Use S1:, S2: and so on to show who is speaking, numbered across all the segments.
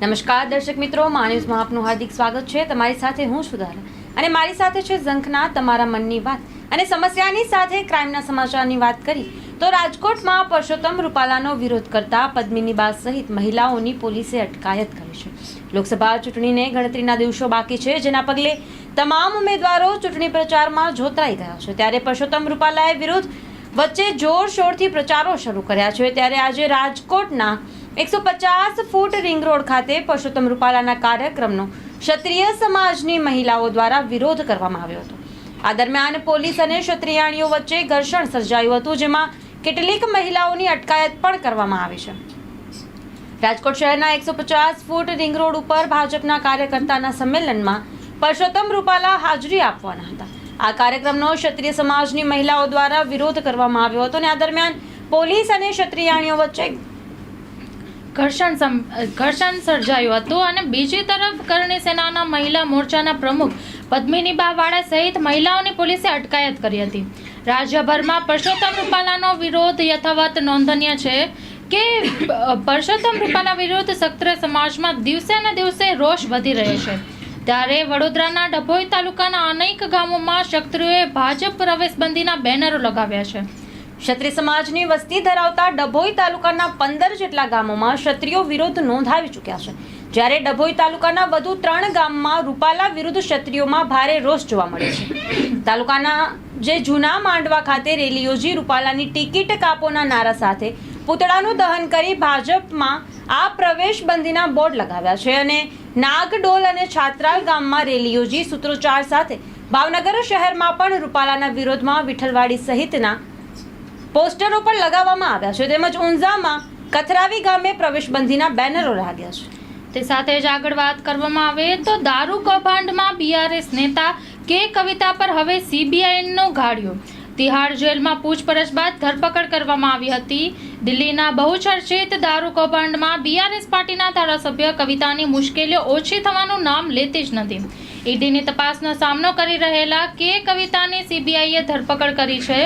S1: નમસ્કાર દર્શક મિત્રો માન્યુઝમાં આપનું હાર્દિક સ્વાગત છે. તમારી સાથે હું સુધારા અને મારી સાથે છે ઝંખના તમારા મનની વાત. અને સમસ્યાની સાથે ક્રાઇમના સમાચારની વાત કરી, તો રાજકોટમાં પરસોત્તમ રૂપાલાનો વિરોધ કરતા પદ્મિની બા સહિત મહિલાઓની પોલીસે અટકાયત કરી છે. લોકસભા ચૂંટણીને ગણતરીના દિવસો બાકી છે, જેના પગલે તમામ ઉમેદવારો ચૂંટણી પ્રચારમાં જોતરાઈ ગયા છે. ત્યારે પરસોત્તમ રૂપાલાએ વિરુદ્ધ વચ્ચે જોરશોરથી પ્રચારો શરૂ કર્યા છે. ત્યારે આજે રાજકોટના એકસો પચાસ ફૂટ રિંગ રોડ ખાતે પરસોત્તમ રૂપાલાના કાર્યક્રમનો ક્ષત્રિય સમાજની મહિલાઓ દ્વારા વિરોધ કરવામાં આવ્યો હતો. આ દરમિયાન પોલીસ અને ક્ષત્રિયાણીઓ વચ્ચે ઘર્ષણ સર્જાયું હતું, જેમાં કેટલીક મહિલાઓની અટકાયત પણ કરવામાં આવી છે. રાજકોટ શહેરના એકસો પચાસ ફૂટ રિંગ રોડ ઉપર ભાજપના કાર્યકર્તાના સંમેલનમાં પરસોત્તમ રૂપાલા હાજરી આપવાના હતા. આ કાર્યક્રમનો ક્ષત્રિય સમાજની મહિલાઓ દ્વારા વિરોધ કરવામાં આવ્યો હતો અને આ દરમિયાન પોલીસ અને ક્ષત્રિયાણીઓ વચ્ચે
S2: ઘર્ષણ ઘર્ષણ સર્જાયું હતું અને બીજી તરફ કરણી સેનાના મહિલા મોરચાના પ્રમુખ પદ્મિનીબા વાળા સહિત મહિલાઓની પોલીસે અટકાયત કરી હતી. રાજ્યભરમાં પરસોત્તમ રૂપાલાનો વિરોધ યથાવત નોંધનીય છે કે પરસોત્તમ રૂપાલા વિરુદ્ધ ક્ષત્રિય સમાજમાં દિવસે ને દિવસે રોષ વધી રહ્યો છે. ત્યારે વડોદરાના ડભોઈ તાલુકાના અનેક ગામોમાં ક્ષત્રિયોએ ભાજપ પ્રવેશબંધીના બેનરો લગાવ્યા છે.
S1: ક્ષત્રિય સમાજની વસ્તી ધરાવતા ડભોઈ તાલુકાના પંદર જેટલા ગામોમાં ક્ષત્રિયો વિરોધ નોંધાવી ચૂક્યા છે. જ્યારે ડભોઈ તાલુકાના વધુ ત્રણ ગામમાં રૂપાલા વિરુદ્ધ ક્ષત્રિયોમાં ભારે રોષ જોવા મળે છે. તાલુકાના જે જૂના માંડવા ખાતે રેલી યોજી રૂપાલાની ટિકિટ કાપોના નારા સાથે પૂતળાનું દહન કરી ભાજપમાં આ પ્રવેશબંધીના બોર્ડ લગાવ્યા છે અને નાગડોલ અને છાત્રાલ ગામમાં રેલી યોજી સૂત્રોચ્ચાર સાથે ભાવનગર શહેરમાં પણ રૂપાલાના વિરોધમાં વિઠ્ઠલવાડી સહિતના પોસ્ટરો પણ લગાવવામાં આવ્યા છે. તેમજ ઊંઝામાં કથરાવી ગામે પ્રવેશબંધીના બેનરો લાગ્યા છે.
S2: તે સાથે જ આગળ વાત કરવામાં આવે તો દારૂ કૌભાંડમાં બીઆરએસ નેતા કે કવિતા પર હવે સીબીઆઈનો ગાળ્યો. તિહાડ જેલમાં પૂછપરછ બાદ ધરપકડ કરવામાં આવી હતી. દિલ્હીના બહુચર્ચિત દારૂ કૌભાંડમાં બીઆરએસ પાર્ટીના ધારાસભ્ય કવિતાની મુશ્કેલીઓ ઓછી થવાનું નામ લેતી જ નથી. ઈડીની તપાસનો સામનો કરી રહેલા કે કવિતાની સીબીઆઈએ ધરપકડ કરી છે.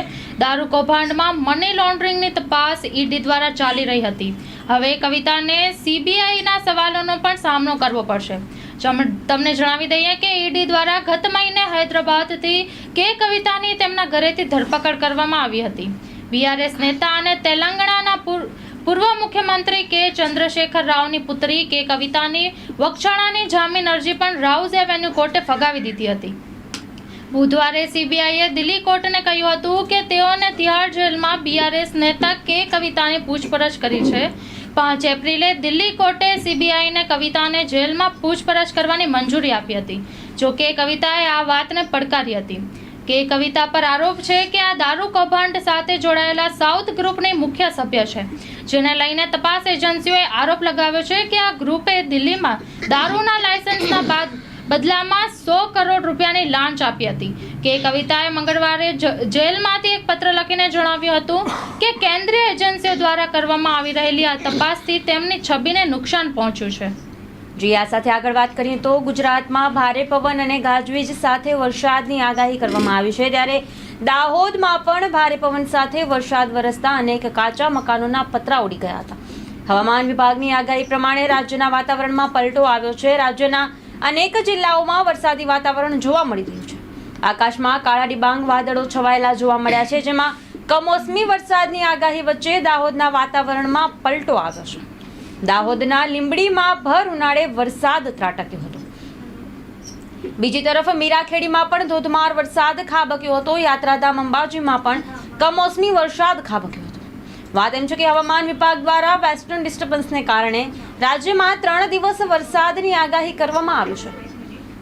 S2: દારૂ કૌભાંડમાં મની લોન્ડરિંગની તપાસ ઈડી દ્વારા ચાલી રહી હતી. હવે કવિતાને સીબીઆઈના સવાલોનો પણ સામનો કરવો પડશે. તમને જણાવી દઈએ કે ઈડી દ્વારા ગત મહિને હૈદરાબાદથી કે કવિતાની તેમના ઘરેથી ધરપકડ કરવામાં આવી હતી. બીઆરએસ નેતા અને તેલંગાણાના પૂર્વ મુખ્યમંત્રી કે ચંદ્રશેખર રાવની પુત્રી કે કવિતાની વક્ષાણાની જામીન અરજી પણ રાઉઝ એવેન્યુ કોર્ટે ફગાવી દીધી હતી. બુધવારે સીબીઆઈએ દિલ્હી કોર્ટને કહ્યું હતું કે તેઓને તિહાડ જેલમાં બીઆરએસ નેતા કે કવિતાની પૂછપરછ કરી છે. પાંચ એપ્રિલે દિલ્હી કોર્ટે સીબીઆઈને કવિતાને જેલમાં પૂછપરછ કરવાની મંજૂરી આપી હતી. જો કે કવિતાએ આ વાતને પડકારી હતી. કે કવિતા પર આરોપ છે કે આ દારૂ કૌભાંડ સાથે જોડાયેલા સાઉથ ગ્રુપની મુખ્ય સભ્ય છે, જેને લઈને તપાસ એજન્સીઓએ આરોપ લગાવ્યો છે કે આ ગ્રુપે દિલ્હીમાં દારૂના લાયસન્સના બાદ બદલામાં સો કરોડ રૂપિયાની લાંચ આપી હતી. કે કવિતાએ મંગળવારે જેલમાંથી એક પત્ર લખીને જણાવ્યું હતું કે કેન્દ્રીય એજન્સીઓ દ્વારા કરવામાં આવી રહેલી આ તપાસથી તેમની છબીને નુકસાન પહોંચ્યું છે.
S1: જી, આ સાથે આગળ વાત કરીએ તો ગુજરાતમાં ભારે પવન અને ગાજવીજ સાથે વરસાદની આગાહી કરવામાં આવી છે. ત્યારે દાહોદમાં પણ ભારે પવન સાથે વરસાદ વરસતા અનેક કાચા મકાનોના પતરા ઉડી ગયા હતા. હવામાન વિભાગની આગાહી પ્રમાણે રાજ્યના વાતાવરણમાં પલટો આવ્યો છે. રાજ્યના અનેક જિલ્લાઓમાં વરસાદી વાતાવરણ જોવા મળી રહ્યું છે. આકાશમાં કાળા ડિબાંગ વાદળો છવાયેલા જોવા મળ્યા છે, જેમાં કમોસમી વરસાદની આગાહી વચ્ચે દાહોદના વાતાવરણમાં પલટો આવ્યો છે. દાહોદના લીંબડીમાં ભર ઉનાળે વરસાદ ત્રાટક્યો હતો. બીજી તરફ મીરાખેડીમાં પણ ધોધમાર વરસાદ ખાબક્યો હતો. યાત્રાધામ અંબાજીમાં પણ કમોસમી વરસાદ ખાબક્યો વાત એમ છે કે હવામાન વિભાગ દ્વારા વેસ્ટર્ન ડિસ્ટર્બન્સને કારણે રાજ્યમાં ત્રણ દિવસ વરસાદની આગાહી કરવામાં આવી છે.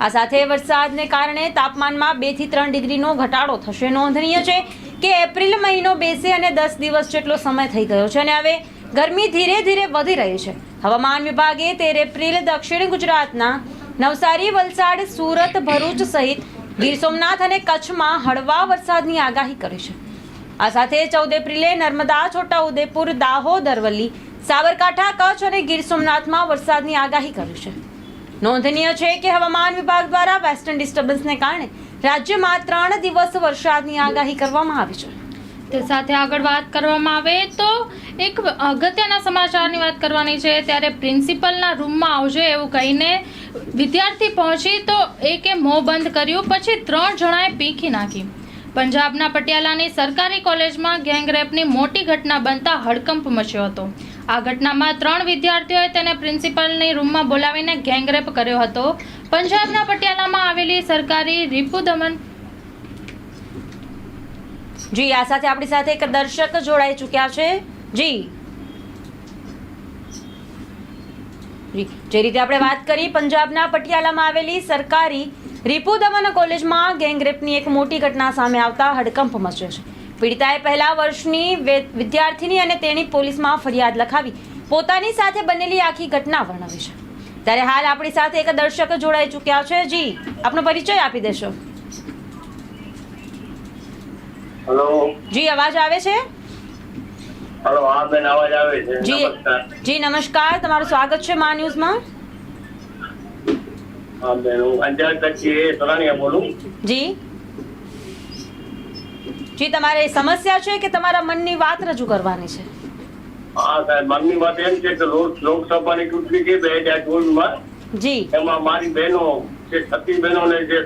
S1: આ સાથે વરસાદને કારણે તાપમાનમાં બેથી ત્રણ ડિગ્રીનો ઘટાડો થશે. નોંધનીય છે કે એપ્રિલ મહિનો બેસે અને દસ દિવસ જેટલો સમય થઈ ગયો છે અને હવે ગરમી ધીરે ધીરે વધી રહી છે. હવામાન વિભાગે તેર એપ્રિલ દક્ષિણ ગુજરાતના નવસારી, વલસાડ, સુરત, ભરૂચ સહિત ગીર સોમનાથ અને કચ્છમાં હળવા વરસાદની આગાહી કરી છે. આ સાથે ચૌદ એપ્રિલે નર્મદા, છોટાઉદેપુર, દાહોદ, અરવલ્લી, સાબરકાંઠા, કચ્છ અને ગીર સોમનાથમાં વરસાદની આગાહી કરી છે. નોંધનીય છે કે હવામાન વિભાગ દ્વારા વેસ્ટર્ન ડિસ્ટર્બન્સને કારણે રાજ્યમાં ત્રણ દિવસ વરસાદની આગાહી કરવામાં આવી છે.
S2: તે સાથે આગળ વાત કરવામાં આવે તો એક અગત્યના સમાચારની વાત કરવાની છે. ત્યારે પ્રિન્સિપલના રૂમમાં આવજો એવું કહીને વિદ્યાર્થી પહોંચી તો એકે મોં બંધ કર્યું, પછી ત્રણ જણાએ પીખી નાખી. પંજાબના પટિયાલાની સરકારી કોલેજમાં ગેંગરેપની મોટી ઘટના બનતા હડકંપ મચ્યો હતો. આ ઘટનામાં ત્રણ વિદ્યાર્થીઓએ તેને પ્રિન્સિપલની રૂમમાં બોલાવીને ગેંગરેપ કર્યો હતો. પંજાબના પટિયાલામાં આવેલી સરકારી રિપુ દમન
S1: જી, આ સાથે આપણી સાથે એક દર્શક જોડાઈ ચૂક્યા છે. જી જી રીતે આપણે વાત કરી, પંજાબના પટિયાલામાં આવેલી સરકારી રીપુ દમન કોલેજમાં ગેંગરેપની એક મોટી ઘટના સામે આવતા હડકંપ મચ્યો છે. પીડિતાએ પહેલા વર્ષની વિદ્યાર્થીની અને તેની પોલીસમાં ફરિયાદ લખાવી પોતાની સાથે બનેલી આખી ઘટના વર્ણવી છે. ત્યારે હાલ આપણી સાથે એક દર્શક જોડાઈ ચૂક્યા છે. જી આપનો પરિચય આપી દેશો.
S3: હેલો.
S1: જી અવાજ આવે છે?
S3: હેલો હા બેન અવાજ આવે છે.
S1: જી જી નમસ્કાર. તમારું સ્વાગત છે મા ન્યૂઝમાં
S3: હા બેન હું અંજાર કચ્છી સોરાણીયા બોલું
S1: જી જી તમારે સમસ્યા છે કે તમારા મનની વાત રજૂ કરવાની છે
S3: હા સાહેબ મનની વાત એમ છે કે લોકસભાની ચૂંટણી છે બે હજાર ચોવીસમાં
S1: જી
S3: એમાં મારી બહેનો જે છતી બહેનોને જે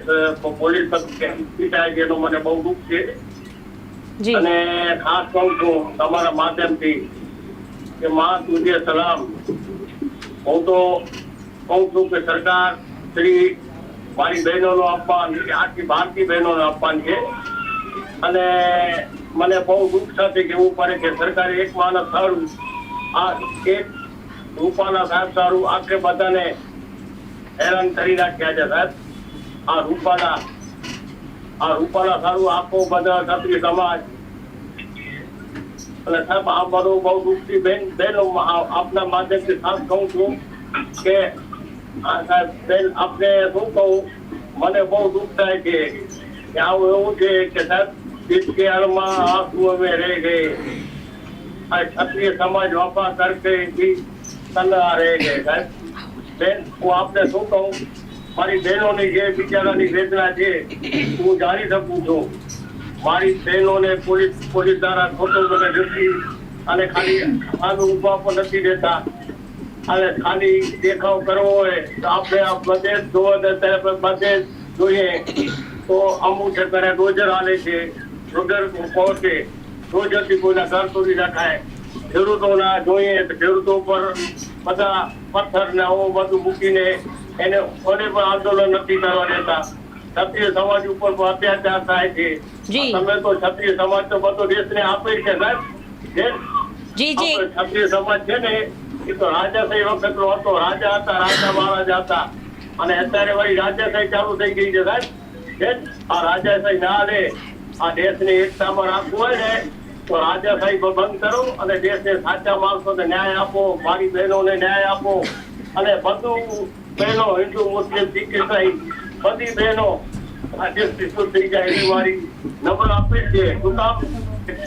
S3: પોલીસ પીટાય એનું મને બહુ દુઃખ છે
S1: જી
S3: અને ખાસ કહું છું તમારા માધ્યમથી કે માં તુજે સલામ હું તો કહું છું કે સરકાર શ્રી મારી બહેનોનું અપમાન કે આખી ભારતીય બહેનોનું અપમાન છે. અને મને બહુ દુઃખ સાથે કહેવું પડે કે સરકારે એક માણસ સારું, આ એક રૂપાના સાહેબ સારું, આખરે બધાને હેરાન કરી નાખ્યા છે સાહેબ. આ રૂપાના આ રૂપાના સારું આખો બધા ક્ષત્રિય સમાજ. અને સાહેબ, આ બધું બહુ દુઃખથી બેન બહેનો આપના માધ્યમથી સાફ કહું છું કે આપને શું કહું? મને બહુ દુઃખ થાય છે કે આવું એવું છે કે ઇશ્તિહારમાં આંસુ અમે રહી ગઈ આ ક્ષત્રિય સમાજ વાપા કરશે બી રહી ગઈ સાહેબ. બેન, હું આપને શું કહું? મારી બહેનોની જે બિચારાની વેદના છે, હું જાણી શકું છું. મારી બહેનોને પોલીસ પોલીસ દ્વારા ખોટો મને નથી અને ખાલી આનું ઊભા પણ નથી દેતા. અને ખાલી દેખાવ કરવો હોય તો આપણે આ બધે જ જોવો બધે જ જોઈએ. તો અમુક ઠેકાણે રોજર હાલે છે રોજર પહોંચે. ડોઝરથી કોઈના ઘર તોડી નાખાય ખેડૂતોના જોઈએ તો ખેડૂતો પર બધા પથ્થર ને આવું બધું મૂકીને એને કોને પણ આંદોલન નથી કરવા દેતા. ક્ષત્રિય સમાજ ઉપર પણ અત્યાચાર થાય છે. તમે તો ક્ષત્રિય સમાજ તો બધો દેશને આપે છે સાહેબ. જી
S1: જી.
S3: ક્ષત્રિય સમાજ છે ને એ તો રાજાશાહી ને? ન્યાય આપો આપો. અને બધું બહેનો હિન્દુ, મુસ્લિમ, શીખ, ઈસાઈ, બધી બહેનો થઈ જાય એની મારી નમ્ર અપીલ છે.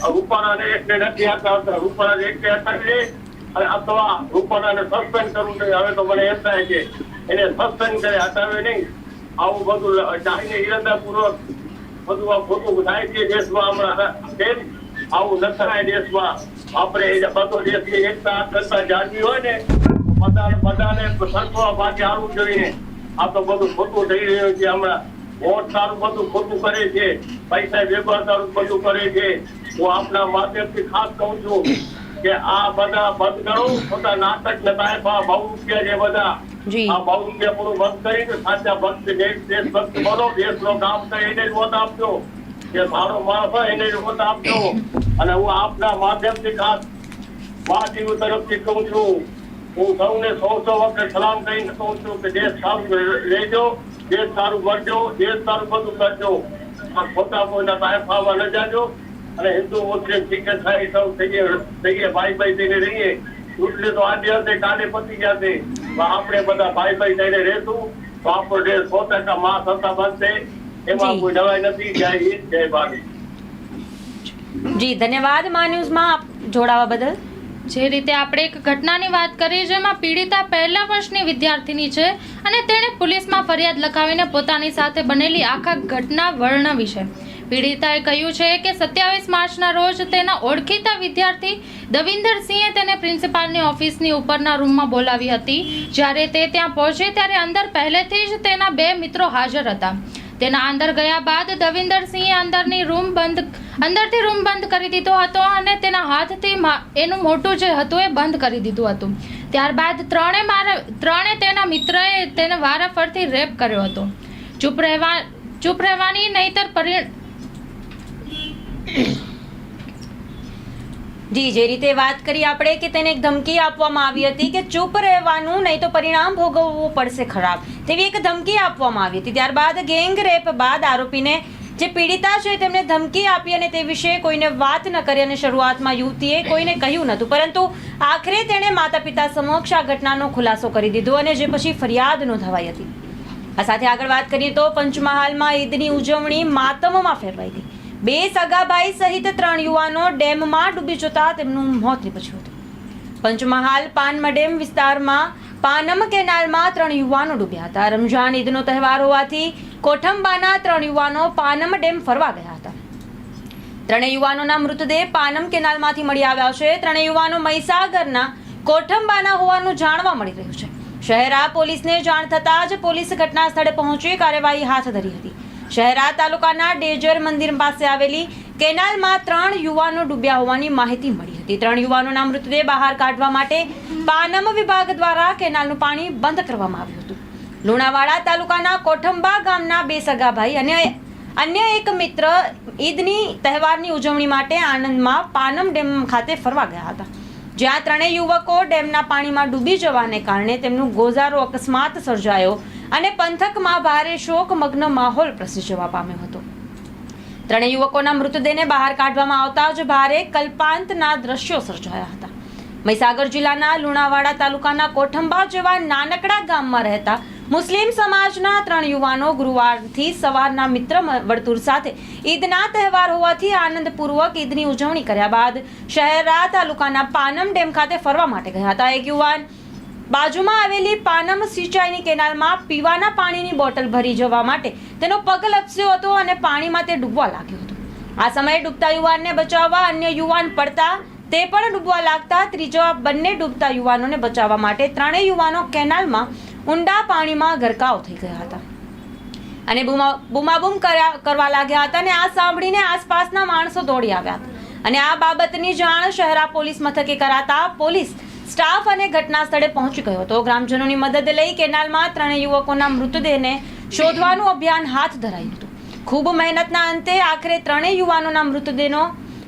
S3: રૂપાણાને એકને નથી આપતા રૂપાણાને એકને અને અથવા રૂપાલાને સસ્પેન્ડ કરવું જોઈએ. હવે તો મને એમ થાય છે એને સસ્પેન્ડ કરે, હટાવે નહીં. આવું બધું ચાહીને ઈરાદાપૂર્વક બધું આ ખોટું થાય છે દેશમાં હમણાં. તેમ આવું ન થાય દેશમાં. આપણે એ બધો દેશની એકતા કરતા જાણવી હોય ને, બધા બધાને સરખવા ભાગે આવવું જોઈએ આ તો બધું ખોટું થઈ રહ્યું છે હમણાં. વોટ સારું બધું ખોટું કરે છે. પૈસા વેપાર સારું બધું કરે છે. હું આપના માધ્યમથી ખાસ કહું છું કે આ બધા બંધ કરો. ખોટા નાટક ને તાયફા બહુ રૂપિયા છે બધા. આ બહુ રૂપિયા પૂરું બંધ કરીને સાચા ભક્ત દેશ બોલો બનો દેશનો કામ કરે એને જ વોટ આપજો. જે સારો માણસ હોય એને જ વોટ આપજો. અને હું આપના માધ્યમથી ખાસ મહાદેવ તરફથી કહું છું હું સૌને સો સો વખત સલામ કરીને કહું છું કે દેશ સારું લેજો દેશ સારું કરજો દેશ સારું બધું કરજો. આ ખોટા કોઈના તાયફામાં ન જાજો. અને હિન્દુ મુસ્લિમ શીખ ઈસાઈ સૌ થઈએ થઈએ ભાઈ ભાઈ થઈને રહીએ. એટલે તો આજે હશે કાલે પતી જશે. આપણે બધા ભાઈ ભાઈ થઈને રહેશું. તો આપણો દેશ સો ટકા માં સત્તા બનશે એમાં કોઈ નવાઈ નથી જય હિન્દ જય ભારત.
S1: જી ધન્યવાદ મા ન્યૂઝમાં આપ જોડાવા બદલ.
S2: જે રીતે આપણે એક ઘટનાની વાત કરી જેમાં પીડિતા પહેલા વર્ષની વિદ્યાર્થીની છે અને તેણે પોલીસમાં ફરિયાદ લખાવીને પોતાની સાથે બનેલી આખા ઘટના વર્ણવી છે. પીડિતાએ કહ્યું છે કે સત્યાવીસ માર્ચના રોજ તેના ઓળખીતા વિદ્યાર્થી દવિંદરસિંહે તેને પ્રિન્સિપાલની ઓફિસની ઉપરના રૂમમાં બોલાવી હતી. જ્યારે તે ત્યાં પહોંચે ત્યારે અંદર પહેલેથી જ તેના બે મિત્રો હાજર હતા. તેના અંદર ગયા બાદ દવિંદરસિંહે અંદરની રૂમ બંધ, અંદરથી રૂમ બંધ કરી દીધો હતો અને તેના હાથથી એનું મોટું જે હતું એ બંધ કરી દીધું હતું. ત્યારબાદ ત્રણે મારા, ત્રણે તેના મિત્રએ તેને વારાફરતી રેપ કર્યો હતો. ચૂપ રહેવા, ચૂપ રહેવાની નહીતર પરિ
S1: જી, જે રીતે વાત કરી આપણે કે તેને એક ધમકી આપવામાં આવી હતી કે ચૂપ રહેવાનું, નહીં તો પરિણામ ભોગવવું પડશે ખરાબ. તેવી એક ધમકી આપવામાં આવી હતી. ત્યારબાદ ગેંગ રેપ બાદ આરોપીને જે પીડિતા છે તેમને ધમકી આપી અને તે વિશે કોઈને વાત ન કરી અને શરૂઆતમાં યુવતીએ કોઈને કહ્યું નહોતું. પરંતુ આખરે તેણે માતા પિતા સમક્ષ આ ઘટનાનો ખુલાસો કરી દીધો અને જે પછી ફરિયાદ નોંધાવાઈ હતી. આ સાથે આગળ વાત કરીએ તો પંચમહાલમાં ઈદની ઉજવણી માતમમાં ફેરવાઈ ગઈ. બે સગાભાઈ સહિત ત્રણ યુવાનો ડેમમાં ડૂબી જતા તેમનું મોત નીપજ્યું હતું. પંચમહાલ પાનમા ડેમ વિસ્તારમાં, પાનમ કેનાલમાં ત્રણ યુવાનો ડૂબ્યા હતા. રમઝાન ઈદનો તહેવાર હોવાથી કોઠંબાના ત્રણ યુવાનો પાનમ ડેમ ફરવા ગયા હતા. ત્રણેય યુવાનોના મૃતદેહ પાનમ કેનાલમાંથી મળી આવ્યા છે. ત્રણેય યુવાનો મહીસાગરના કોઠંબાના હોવાનું જાણવા મળી રહ્યું છે. શહેરા પોલીસને જાણ થતાં જ પોલીસ ઘટના સ્થળે પહોંચી કાર્યવાહી હાથ ધરી હતી. શહેરા તાલુકાના ડેજર મંદિર પાસે આવેલી કેનાલમાં ત્રણ યુવાનો ડૂબ્યા હોવાની માહિતી મળી હતી. ત્રણ યુવાનોના મૃતદેહ બહાર કાઢવા માટે પાનમ વિભાગ દ્વારા કેનાલનું પાણી બંધ કરવામાં આવ્યું હતું. લુણાવાડા તાલુકાના કોઠંબા ગામના બે સગાભાઈ અને અન્ય એક મિત્ર ઈદની તહેવારની ઉજવણી માટે આણંદમાં પાનમ ડેમ ખાતે ફરવા ગયા હતા. જ્યાં ત્રણેય યુવકો ડેમના પાણીમાં ડૂબી જવાને કારણે તેમનું ગોઝારો અકસ્માત સર્જાયો. અને પંથકમાં ભારે શોકમગ્ન માહોલ પ્રસરી પામ્યો હતો. ત્રણેય યુવકોના મૃતદેહને બહાર કાઢવામાં આવતા જ ભારે કલ્પાંતના દ્રશ્યો સર્જાયા હતા. મહીસાગર જિલ્લાના લુણાવાડા તાલુકાના કોઠંબા જેવા નાનકડા ગામમાં રહેતા મુસ્લિમ સમાજના ત્રણ યુવાનો ગુરુવારથી સવારના મિત્ર વર્તુળ સાથે ઈદના તહેવાર હોવાથી આનંદપૂર્વક ઈદની ઉજવણી કર્યા બાદ શહેરા, તાલુકાના પાનમ ડેમ ખાતે ફરવા માટે ગયા હતા. એક યુવાન બાજુમાં આવેલી પાનમ સિંચાઈની કેનાલમાં પીવાના પાણીની બોટલ ભરી જવા માટે તેનો પગ લપસ્યો હતો અને પાણીમાં તે ડૂબવા લાગ્યો હતો. આ સમયે ડૂબતા યુવાનને બચાવવા અન્ય યુવાન પડતા તે પણ ડૂબવા લાગતા ત્રીજા બંને ડૂબતા યુવાનોને બચાવવા માટે ત્રણેય યુવાનો કેનાલમાં ઊંડા પાણીમાં ગરકાવ થઈ ગયા હતા. અને બૂમા, બૂમાબૂમ કર્યા, કરવા લાગ્યા હતા અને આ સાંભળીને આસપાસના માણસો દોડી આવ્યા હતા. અને આ બાબતની જાણ શહેરા પોલીસ મથકે કરાતા પોલીસ સ્ટાફ અને ઘટના સ્થળે પહોંચી ગયો હતો. ગ્રામજનોની મદદ લઈ કેનાલમાં ત્રણેય યુવકોના મૃતદેહને શોધવાનું અભિયાન હાથ ધરાયું હતું. ખૂબ મહેનતના અંતે આખરે ત્રણેય યુવાનોના મૃતદેહનો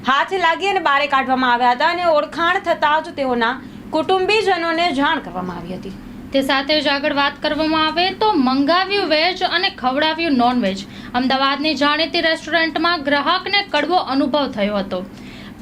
S1: હાથ લાગી અને બારે કાઢવામાં આવ્યા હતા અને ઓળખાણ થતાં જ તેઓના કુટુંબીજનોને જાણ કરવામાં આવી હતી.
S2: તે સાથે જ આગળ વાત કરવામાં આવે તો મંગાવ્યું વેજ અને ખવડાવ્યું નોનવેજ. અમદાવાદની જાણીતી રેસ્ટોરન્ટમાં ગ્રાહકને કડવો અનુભવ થયો હતો.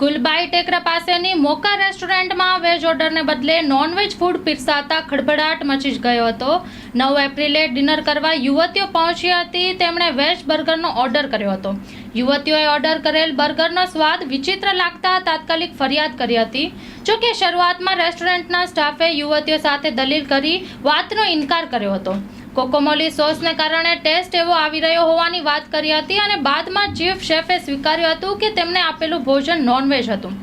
S2: ગુલબાઈ ટેકરા પાસેની મોકા રેસ્ટોરન્ટમાં વેજ ઓર્ડરને બદલે નોનવેજ ફૂડ પીરસાતા ખડભડાટ મચી જ ગયો હતો. નવ એપ્રિલે ડિનર કરવા યુવતીઓ પહોંચી હતી, તેમણે વેજ બર્ગરનો ઓર્ડર કર્યો હતો. યુવતીઓએ ઓર્ડર કરેલ બર્ગરનો સ્વાદ વિચિત્ર લાગતા તાત્કાલિક ફરિયાદ કરી હતી. જો કે શરૂઆતમાં રેસ્ટોરન્ટના સ્ટાફે યુવતીઓ સાથે દલીલ કરી વાતનો ઇનકાર કર્યો હતો. કોકોમોલી સોસને કારણે ટેસ્ટ એવો આવી રહ્યો હોવાની વાત કરી હતી અને બાદમાં ચીફ શેફે સ્વીકાર્યું હતું કે તેમને આપેલું ભોજન નોનવેજ હતું.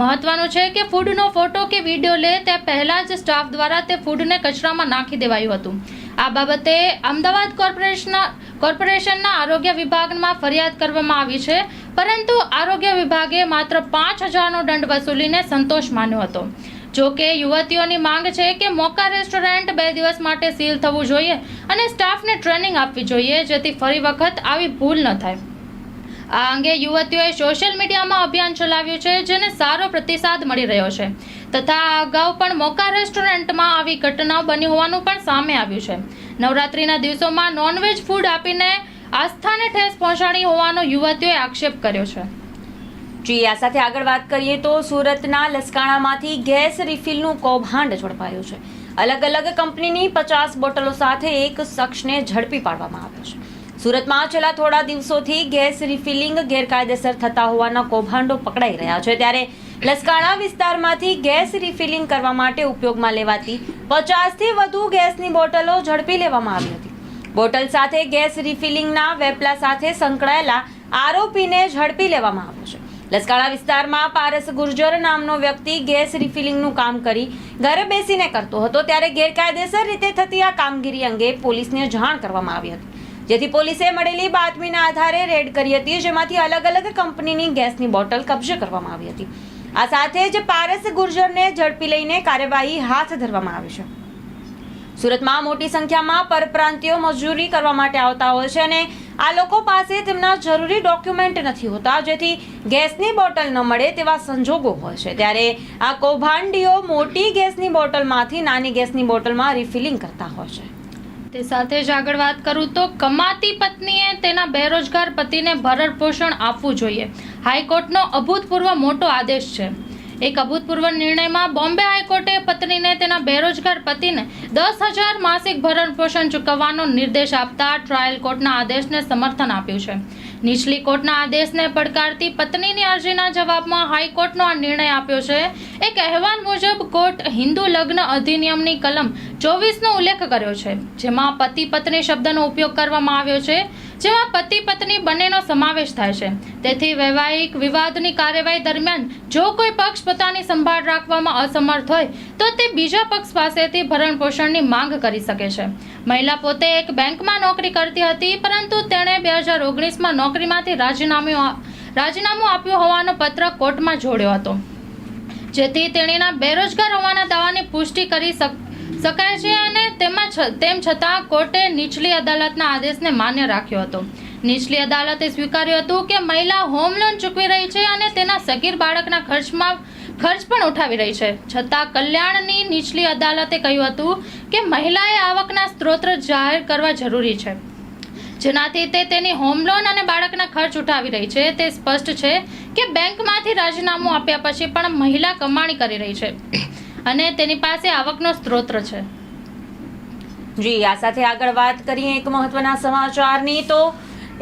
S2: મહત્વનું છે કે ફૂડનો ફોટો કે વીડિયો લે તે પહેલાં જ સ્ટાફ દ્વારા તે ફૂડને કચરામાં નાખી દેવાયું હતું. આ બાબતે અમદાવાદ કોર્પોરેશનના કોર્પોરેશનના આરોગ્ય વિભાગમાં ફરિયાદ કરવામાં આવી છે, પરંતુ આરોગ્ય વિભાગે માત્ર પાંચ હજારનો દંડ વસૂલીને સંતોષ માન્યો હતો. જો કે યુવતીઓની માંગ છે કે મોકા રેસ્ટોરન્ટ બે દિવસ માટે સીલ થવું જોઈએ અને સ્ટાફને ટ્રેનિંગ આપવી જોઈએ, જેથી ફરી વખત આવી ભૂલ ન થાય. આ અંગે યુવતીઓએ સોશિયલ મીડિયામાં અભિયાન ચલાવ્યું છે, જેને સારો પ્રતિસાદ મળી રહ્યો છે. તથા અગાઉ પણ મોકા રેસ્ટોરન્ટમાં આવી ઘટનાઓ બની હોવાનું પણ સામે આવ્યું છે. નવરાત્રિના દિવસોમાં નોનવેજ ફૂડ આપીને આસ્થાને ઠેસ પહોંચાડી હોવાનો યુવતીઓએ આક્ષેપ કર્યો છે.
S1: જી, આ સાથે આગળ વાત કરીએ તો સુરતના લસકાણામાંથી ગેસ રિફિલનું કૌભાંડ ઝડપાયું છે. અલગ અલગ કંપનીની પચાસ બોટલો સાથે એક શખ્સને ઝડપી પાડવામાં આવ્યો છે. સુરતમાં છેલ્લા થોડા દિવસોથી ગેસ રિફિલિંગ ગેરકાયદેસર થતા હોવાના કૌભાંડો પકડાઈ રહ્યા છે. ત્યારે લસકાણા વિસ્તારમાંથી ગેસ રિફિલિંગ કરવા માટે ઉપયોગમાં લેવાતી પચાસથી વધુ ગેસની બોટલો ઝડપી લેવામાં આવી હતી. બોટલ સાથે ગેસ રિફિલિંગના વેપલા સાથે સંકળાયેલા આરોપીને ઝડપી લેવામાં આવ્યો છે. લસકાણા વિસ્તારમાં પારસ ગુર્જર નામનો વ્યક્તિ ગેસ રિફિલિંગનું કામ કરી ઘરે બેસીને કરતો હતો, ત્યારે ગેરકાયદેસર રીતે થતી આ કામગીરી અંગે પોલીસને જાણ કરવામાં આવી હતી. જેથી પોલીસે મળેલી બાતમીના આધારે રેડ કરી હતી, જેમાંથી અલગ અલગ કંપનીની ગેસની બોટલ કબજે કરવામાં આવી હતી. આ સાથે જ પારસ ગુર્જરને ઝડપી લઈને કાર્યવાહી હાથ ધરવામાં આવી છે. સુરતમાં મોટી સંખ્યામાં પરપ્રાંતિયો મજૂરી કરવા માટે આવતા હોય છે અને આ લોકો પાસે તેમના જરૂરી ડોક્યુમેન્ટ નથી હોતા. જેથી ગેસની બોટલ ન મળે તેવા સંજોગો હોય છે. ત્યારે આ કૌભાંડીઓ મોટી ગેસની બોટલમાંથી નાની ગેસની બોટલમાં રિફિલિંગ કરતા હોય છે.
S2: તે સાથે જ આગળ વાત કરું તો કમાતી પત્નીએ તેના બેરોજગાર પતિને ભરણ પોષણ આપવું જોઈએ. હાઈકોર્ટનો અભૂતપૂર્વ મોટો આદેશ છે. એક અભૂતપૂર્વ નિર્ણયમાં બોમ્બે હાઈકોર્ટે પત્નીને તેના બેરોજગાર પતિને દસ હજાર માસિક ભરણ પોષણ ચૂકવવાનો નિર્દેશ આપતા ટ્રાયલ કોર્ટના આદેશને સમર્થન આપ્યું છે. નીચલી કોર્ટના આદેશને પડકારતી પત્નીની અરજીના જવાબમાં હાઈકોર્ટનો આ નિર્ણય આપ્યો છે. એક અહેવાલ મુજબ કોર્ટ હિન્દુ લગ્ન અધિનિયમની કલમ ચોવીસનો ઉલ્લેખ કર્યો છે, જેમાં પતિ પત્ની શબ્દનો ઉપયોગ કરવામાં આવ્યો છે. જેમાં પતિ પત્ની બંનેનો સમાવેશ થાય છે. તેથી વૈવાહિક વિવાદની કાર્યવાહી દરમિયાન જો કોઈ પક્ષ પોતાની સંભાળ રાખવામાં અસમર્થ હોય, તો તે બીજા પક્ષ પાસેથી ભરણપોષણની માંગ કરી શકે છે. મહિલા પોતે એક બેંકમાં નોકરી કરતી હતી, પરંતુ તેણે બે હજાર ઓગણીસમાં નોકરીમાંથી રાજીનામું રાજીનામું આપ્યું હોવાનો પત્ર કોર્ટમાં જોડ્યો હતો. જેથી તેણીના બેરોજગાર હોવાના દાવાની પુષ્ટિ કરી શક શકાય છે અને તેમાં તેમ છતાં કોર્ટે નીચલી અદાલતના આદેશને માન્ય રાખ્યો હતો. નીચલી અદાલતે સ્વીકાર્યું હતું કે મહિલા હોમ લોન ચૂકવી રહી છે અને તેના સગીર બાળકના ખર્ચમાં ખર્ચ પણ ઉઠાવી રહી છે. છતાં કલ્યાણની નીચલી અદાલતે કહ્યું હતું કે મહિલાએ આવકના સ્ત્રોત જાહેર કરવા જરૂરી છે. જેનાથી તે તેની હોમ લોન અને બાળકના ખર્ચ ઉઠાવી રહી છે. તે સ્પષ્ટ છે કે બેંકમાંથી રાજીનામું આપ્યા પછી પણ મહિલા કમાણી કરી રહી છે. અને તેની પાસે આવકનો સ્ત્રોત છે.
S1: જી, આ સાથે આગળ વાત કરીએ એક મહત્વના સમાચારની તો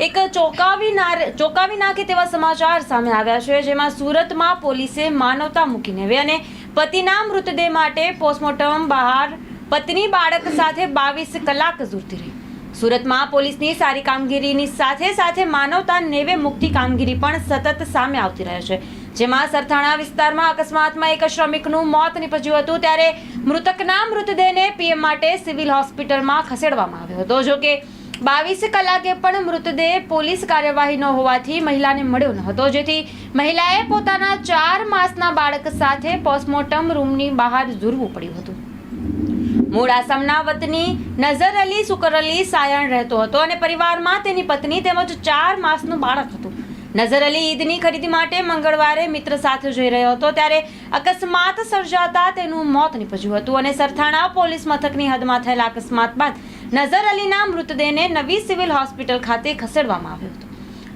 S1: એક ચોંકાવી નાર, ચોંકાવી નાખે તેવા સમાચાર સામે આવ્યા છે, જેમાં સુરતમાં પોલીસે માનવતા મૂકીને હવે અને પતિના મૃતદેહ માટે પોસ્ટમોર્ટમ બહાર પત્ની બાળક સાથે બાવીસ કલાક ઝૂરતી રહી. સુરતમાં પોલીસની સારી કામગીરીની સાથે સાથે માનવતા નેવે મુક્તિ કામગીરી પણ સતત સામે આવતી રહે છે. જેમાં સરથાણા વિસ્તારમાં અકસ્માતમાં એક શ્રમિકનું મોત નીપજ્યું હતું, ત્યારે મૃતકના મૃતદેહને પીએમ માટે સિવિલ હોસ્પિટલમાં ખસેડવામાં આવ્યો હતો. જોકે બાવીસ કલાકે પણ મૃતદેહ પોલીસ કાર્યવાહી ન હોવાથી મહિલાને મળ્યો ન હતો. જેથી મહિલાએ પોતાના ચાર માસના બાળક સાથે પોસ્ટમોર્ટમ રૂમની બહાર ઝૂરવું પડ્યું હતું. મૂળ આસામના વતની નઝર અલી સુકર અલી સાયણ રહેતો હતો અને પરિવારમાં તેની પત્ની તેમજ ચાર માસનું બાળક હતું. નઝર અલી ઈદની ખરીદી માટે મંગળવારે મિત્ર સાથે જઈ રહ્યો હતો ત્યારે અકસ્માત સર્જાતા તેનું મોત નીપજ્યું હતું અને સરથાણા પોલીસ મથકની હદમાં થયેલા અકસ્માત બાદ નઝર અલીના મૃતદેહને નવી સિવિલ હોસ્પિટલ ખાતે ખસેડવામાં આવ્યો હતો.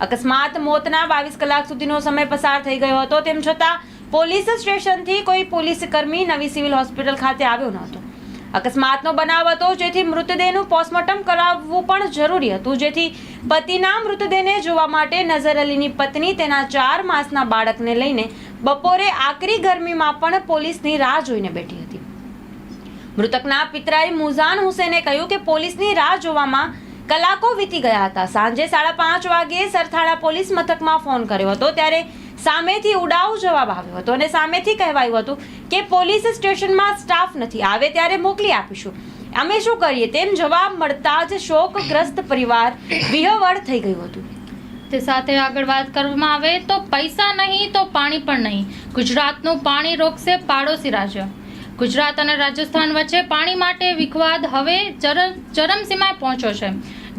S1: અકસ્માત મોતના બાવીસ કલાક સુધીનો સમય પસાર થઈ ગયો હતો, તેમ છતાં પોલીસ સ્ટેશનથી કોઈ પોલીસ કર્મી નવી સિવિલ હોસ્પિટલ ખાતે આવ્યો ન હતો. અકસ્માતનો બનાવ હતો, જેથી મૃતદેહનું પોસ્ટમોર્ટમ કરાવવું પણ જરૂરી હતું. જેથી પતિના મૃતદેહને જોવા માટે નઝર અલીની પત્ની તેના ચાર માસના બાળકને લઈને બપોરે આકરી ગરમીમાં પણ પોલીસની રાહ જોઈને બેઠી હતી. મૃતકના પિતરાઈ મુઝાન હુસેને કહ્યું કે પોલીસની રાહ જોવામાં કલાકો વીતી ગયા હતા. સાંજે સાડા પાંચ વાગે સરથાણા પોલીસ મથકમાં ફોન કર્યો હતો, ત્યારે સામેથી ઉડાવ જવાબ આવ્યો હતો અને સામેથી કહેવાયું હતું કે પોલીસ સ્ટેશનમાં સ્ટાફ નથી, આવે ત્યારે મોકલી આપીશું. અમે શું કરીએ? તેમ જવાબ મળતા જ શોકગ્રસ્ત પરિવાર વિહવળ થઈ ગયું હતું.
S2: તે સાથે આગળ વાત કરવામાં આવે તો પૈસા નહીં તો પાણી પણ નહીં. ગુજરાતનું પાણી રોકશે પાડોશી રાજ્ય. ગુજરાત અને રાજસ્થાન વચ્ચે પાણી માટે વિખવાદ હવે ચરમ ચરમસીમાએ પહોંચ્યો છે.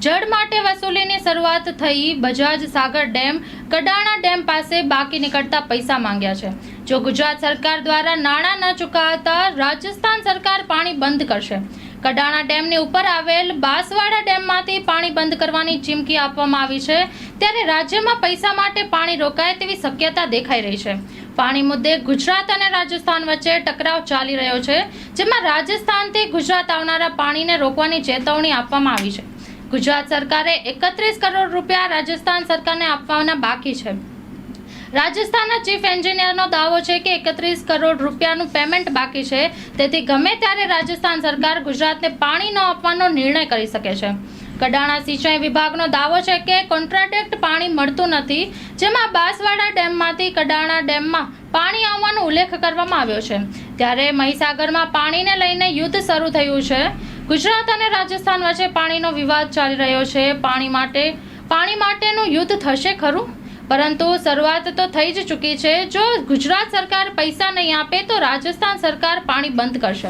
S2: જળ માટે વસૂલીની શરૂઆત થઈ બજાજ સાગર ડેમ, કડાણા ડેમ પાસે બાકી નીકળતા પૈસા માંગ્યા છે. જો ગુજરાત સરકાર દ્વારા નાણાં ન ચૂકવતા રાજસ્થાન સરકાર પાણી બંધ કરશે. કડાણા ડેમની ઉપર આવેલ બાંસવાડા ડેમમાંથી પાણી બંધ કરવાની ચીમકી આપવામાં આવી છે. ત્યારે રાજ્યમાં પૈસા માટે પાણી રોકાય તેવી શક્યતા દેખાઈ રહી છે. પાણી મુદ્દે ગુજરાત અને રાજસ્થાન વચ્ચે ટકરાવ ચાલી રહ્યો છે, જેમાં રાજસ્થાનથી ગુજરાત આવનારા પાણીને રોકવાની ચેતવણી આપવામાં આવી છે. ગુજરાત સરકારે એકત્રીસ કરોડ રૂપિયા રાજસ્થાન સરકારને આપવાના બાકી છે. રાજસ્થાનના ચીફ એન્જિનિયરનો દાવો છે કે એકત્રીસ કરોડ રૂપિયાનું પેમેન્ટ બાકી છે. તેથી ગમે ત્યારે રાજસ્થાન સરકાર ગુજરાતને પાણી ન આપવાનો નિર્ણય કરી શકે છે. કડાણા સિંચાઈ વિભાગનો દાવો છે કે કોન્ટ્રાડેક્ટ પાણી મળતું નથી, જેમાં બાંસવાડા ડેમમાંથી કડાણા ડેમમાં પાણી આવવાનો ઉલ્લેખ કરવામાં આવ્યો છે. ત્યારે મહીસાગરમાં પાણીને લઈને યુદ્ધ શરૂ થયું છે. ગુજરાત અને રાજસ્થાન વચ્ચે પાણીનો વિવાદ ચાલી રહ્યો છે, પાણી માટે, પાણી માટેનું યુદ્ધ થશે ખરું? પરંતુ શરૂઆત તો થઈ જ ચૂકી છે. જો ગુજરાત સરકાર પૈસા નહીં આપે, તો રાજસ્થાન સરકાર પાણી બંધ કરશે.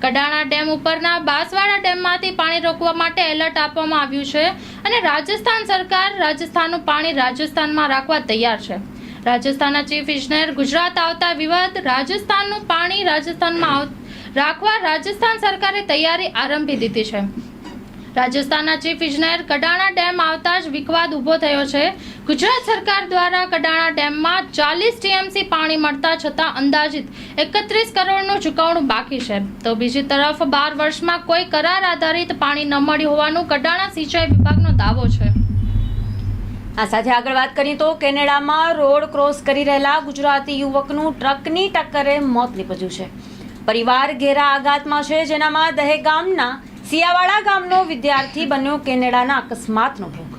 S2: કડાણા ડેમ ઉપરના બાંસવાડા ડેમમાંથી પાણી રોકવા માટે એલર્ટ આપવામાં આવ્યું છે અને રાજસ્થાન સરકાર રાજસ્થાનનું પાણી રાજસ્થાનમાં રાખવા તૈયાર છે. રાજસ્થાનના ચીફ ઇજનેર ગુજરાત આવતા વિવાદ, રાજસ્થાનનું પાણી રાજસ્થાનમાં આવ- રાખવા રાજસ્થાન સરકારે તૈયારી આરંભી દીધી છે. રાજસ્થાનના ચીફ ઇજનેર કડાણા ડેમ આવતા જ વિવાદ ઊભો થયો છે. ગુજરાત સરકાર દ્વારા કડાણા ડેમમાં ચાલીસ ટીએમસી પાણી મળતા છતાં અંદાજિત એકત્રીસ કરોડનું ચૂકવણું બાકી છે. તો બીજી તરફ બાર વર્ષમાં કોઈ કરાર આધારિત પાણી ન મળ્યું હોવાનું કડાણા સિંચાઈ વિભાગનો દાવો છે.
S1: આ સાથે આગળ વાત કરીએ તો કેનેડામાં રોડ ક્રોસ કરી રહેલા ગુજરાતી યુવકનું ટ્રકની ટક્કરે મોત નીપજ્યું છે. પરિવાર ઘેરા આઘાતમાં છે, જેનામાં દહેગામના સિયાવાડા ગામનો વિદ્યાર્થી બન્યો કેનેડાના અકસ્માતનો ભોગ.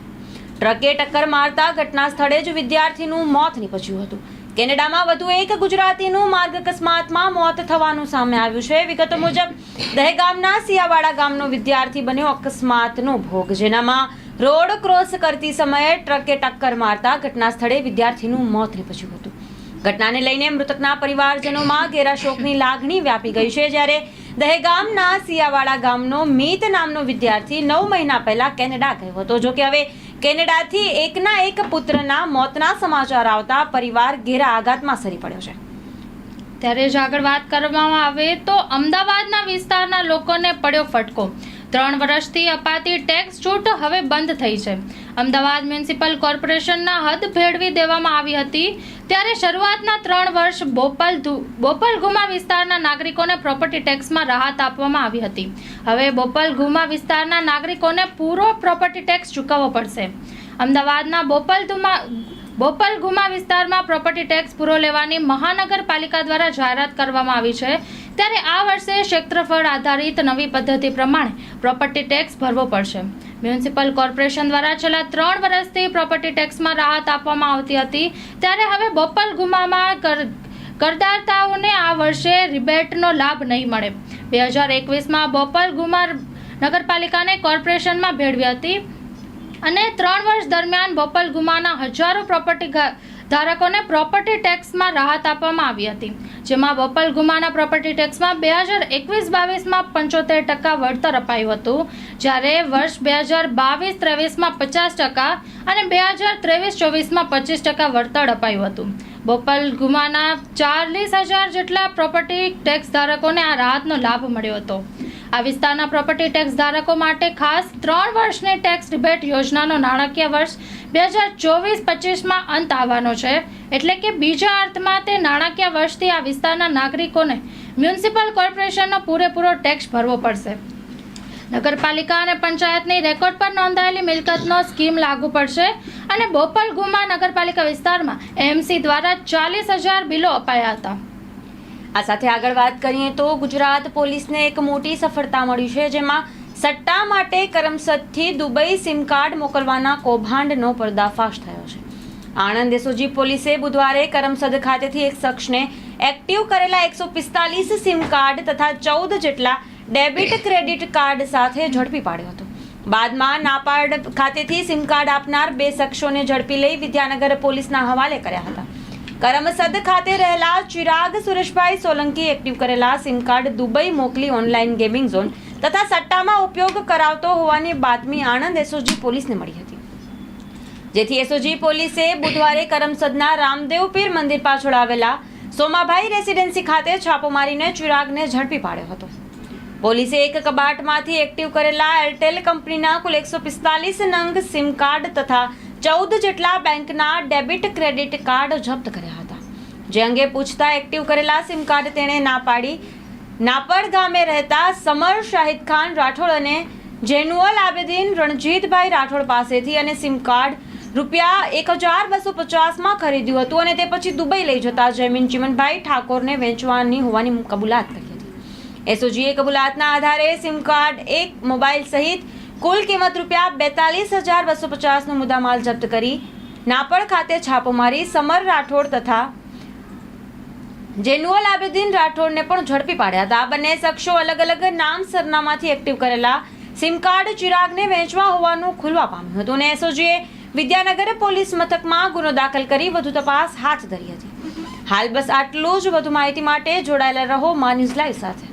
S1: ટ્રકે ટક્કર મારતા ઘટના સ્થળે જ વિદ્યાર્થીનું મોત નીપજ્યું હતું. કેનેડામાં વધુ એક ગુજરાતીનું માર્ગ અકસ્માતમાં મોત થવાનું સામે આવ્યું છે. વિગતો મુજબ, દહેગામના સિયાવાડા ગામનો વિદ્યાર્થી બન્યો અકસ્માતનો ભોગ, જેનામાં રોડ ક્રોસ કરતી સમયે ટ્રકે ટક્કર મારતા ઘટના સ્થળે વિદ્યાર્થીનું મોત નીપજ્યું હતું. ઘટનાને લઈને મૃતકના પરિવારજનોમાં ઘેરા શોકની લાગણી વ્યાપી ગઈ છે જ્યારે દહેગામના સિયાવાડા ગામનો મીત નામનો વિદ્યાર્થી નવ મહિના પહેલા કેનેડા ગયો હતો. જોકે હવે કેનેડાથી એકના એક પુત્રના મોતના સમાચાર આવતા પરિવાર ઘેરા આઘાતમાં સરી પડ્યો છે.
S2: ત્યારે જ આગળ વાત કરવામાં આવે તો અમદાવાદના વિસ્તારના લોકોને પડ્યો ફટકો. ત્રણ વર્ષથી અપાતી ટેક્સ છૂટ હવે બંધ થઈ છે. અમદાવાદ મ્યુનિસિપલ કોર્પોરેશનના હદ ભેળવી દેવામાં આવી હતી. ત્યારે શરૂઆતના ત્રણ વર્ષ બોપલ ધુ- બોપલ ગુમા વિસ્તારના નાગરિકોને પ્રોપર્ટી ટેક્સમાં રાહત આપવામાં આવી હતી. હવે બોપલ ગુમા વિસ્તારના નાગરિકોને પૂરો પ્રોપર્ટી ટેક્સ ચૂકવવો પડશે. અમદાવાદના બોપલ ધુમા બોપલ ગુમા વિસ્તારમાં પ્રોપર્ટી ટેક્સ પૂરો લેવાની મહાનગરપાલિકા દ્વારા જાહેરાત કરવામાં આવી છે. ત્યારે આ વર્ષે ક્ષેત્રફળ આધારિત નવી પદ્ધતિ પ્રમાણે પ્રોપર્ટી ટેક્સ ભરવો પડશે. મ્યુનિસિપલ કોર્પોરેશન દ્વારા છેલ્લા ત્રણ વર્ષથી પ્રોપર્ટી ટેક્સમાં રાહત આપવામાં આવતી હતી. ત્યારે હવે બોપલ ગુમામાં કર, કરદાતાઓને આ વર્ષે રિબેટનો લાભ નહીં મળે. બે હજાર એકવીસમાં બોપલ ગુમા નગરપાલિકાને કોર્પોરેશનમાં ભેળવી હતી. અને ત્રણ વર્ષ દરમિયાન બોપલ ગુમાના હજારો પ્રોપર્ટી ધારકોને પ્રોપર્ટી ટેક્સમાં રાહત આપવામાં આવી હતી, જેમાં બોપલ ગુમાના પ્રોપર્ટી ટેક્સમાં બે હજાર એકવીસ બાવીસમાં પંચોતેર ટકા વળતર અપાયું હતું, જ્યારે વર્ષ બે હજાર બાવીસ ત્રેવીસમાં પચાસ ટકા અને બે હજાર ત્રેવીસ ચોવીસમાં પચીસ ટકા વળતર અપાયું હતું. બોપલ ગુમાના ચાલીસ હજાર જેટલા પ્રોપર્ટી ટેક્સ ધારકોને આ રાહતનો લાભ મળ્યો હતો. આ વિસ્તારના પ્રોપર્ટી ટેક્સ ધારકો માટે ખાસ ત્રણ વર્ષની ટેક્સ રિબેટ યોજનાનો નાણાકીય વર્ષ બે હજાર ચોવીસ પચીસમાં અંત આવવાનો છે. એટલે કે બીજા અર્થમાં તે નાણાકીય વર્ષથી આ વિસ્તારના નાગરિકોને મ્યુનિસિપલ કોર્પોરેશનનો પૂરેપૂરો ટેક્સ ભરવો પડશે. નગરપાલિકા અને પંચાયતની રેકોર્ડ પર નોંધાયેલી મિલકતનો સ્કીમ લાગુ પડશે અને બોપલ ગુમા નગરપાલિકા વિસ્તારમાં એમસી દ્વારા ચાલીસ હજાર બિલો અપાયા હતા.
S1: આ સાથે આગળ વાત કરીએ તો ગુજરાત પોલીસને એક મોટી સફળતા મળી છે, જેમાં સટ્ટા માટે કરમસદથી દુબઈ સિમ કાર્ડ મોકલવાના કૌભાંડનો પર્દાફાશ થયો છે. આણંદ એસઓજી પોલીસે બુધવારે કરમસદ ખાતેથી એક શખ્સને એક્ટિવ કરેલા એકસો પિસ્તાલીસ સિમ કાર્ડ તથા ચૌદ જેટલા ડેબિટ ક્રેડિટ કાર્ડ સાથે ઝડપી પાડ્યો હતો. બાદમાં નાપાડ ખાતેથી સિમ કાર્ડ આપનાર બે શખ્સોને ઝડપી લઈ વિદ્યાનગર પોલીસના હવાલે કર્યા હતા. કરમસદ ખાતે રહેલા ચિરાગ સુરેશભાઈ સોલંકી એક્ટિવ કરેલા સિમ કાર્ડ દુબઈ મોકલી ઓનલાઈન ગેમિંગ ઝોન તથા સટ્ટામાં ઉપયોગ કરાવતો હોવાની બાતમી આણંદ એસઓજી પોલીસને મળી હતી. જેથી એસઓજી પોલીસે બુધવારે કરમસદના રામદેવ પીર મંદિર પાછળ આવેલા સોમાભાઈ રેસિડેન્સી ખાતે છાપો મારીને ચિરાગને ઝડપી પાડ્યો હતો. પોલીસે એક કબાટમાંથી એક્ટિવ કરેલા એરટેલ કંપનીના કુલ એકસો પિસ્તાલીસ નંગ સિમ કાર્ડ તથા ચૌદ જેટલા બેંકના ડેબિટ ક્રેડિટ કાર્ડ જપ્ત કર્યા હતા. જે અંગે પૂછતા એક્ટિવ કરેલા સિમ કાર્ડ તેણે ના પાડી. નાપડ ગામે રહેતા સમર શાહિદ ખાન રાઠોડ અને જેનુઅલ આબેદીન રણજીતભાઈ રાઠોડ પાસેથી અને સિમ કાર્ડ રૂપિયા એક હજાર બસો પચાસમાં ખરીદ્યું હતું અને તે પછી દુબઈ લઈ જતા જયમીન ચિમનભાઈ ઠાકોરને વેચવાની હોવાની કબૂલાત કરી હતી. એસઓજીએ કબૂલાતના આધારે સિમ કાર્ડ એક મોબાઈલ સહિત કુલ કિંમત રૂપિયા બેતાલીસ હજાર બસો પચાસનો મુદ્દામાલ જપ્ત કરી નાપડ ખાતે છાપો મારી સમર રાઠોડ તથા જેનુઅલ આબેદીન રાઠોડને પણ ઝડપી પાડ્યા હતા. બંને શખ્સો અલગ અલગ નામ સરનામાથી એક્ટિવ કરેલા સિમ કાર્ડ ચિરાગને વહેંચવા હોવાનું ખુલવા પામ્યું હતું અને એસઓજીએ વિદ્યાનગર પોલીસ મથકમાં ગુનો દાખલ કરી વધુ તપાસ હાથ ધરી હતી. હાલ બસ આટલું જ વધુ માહિતી માટે જોડાયેલા રહો મા લાઈવ સાથે.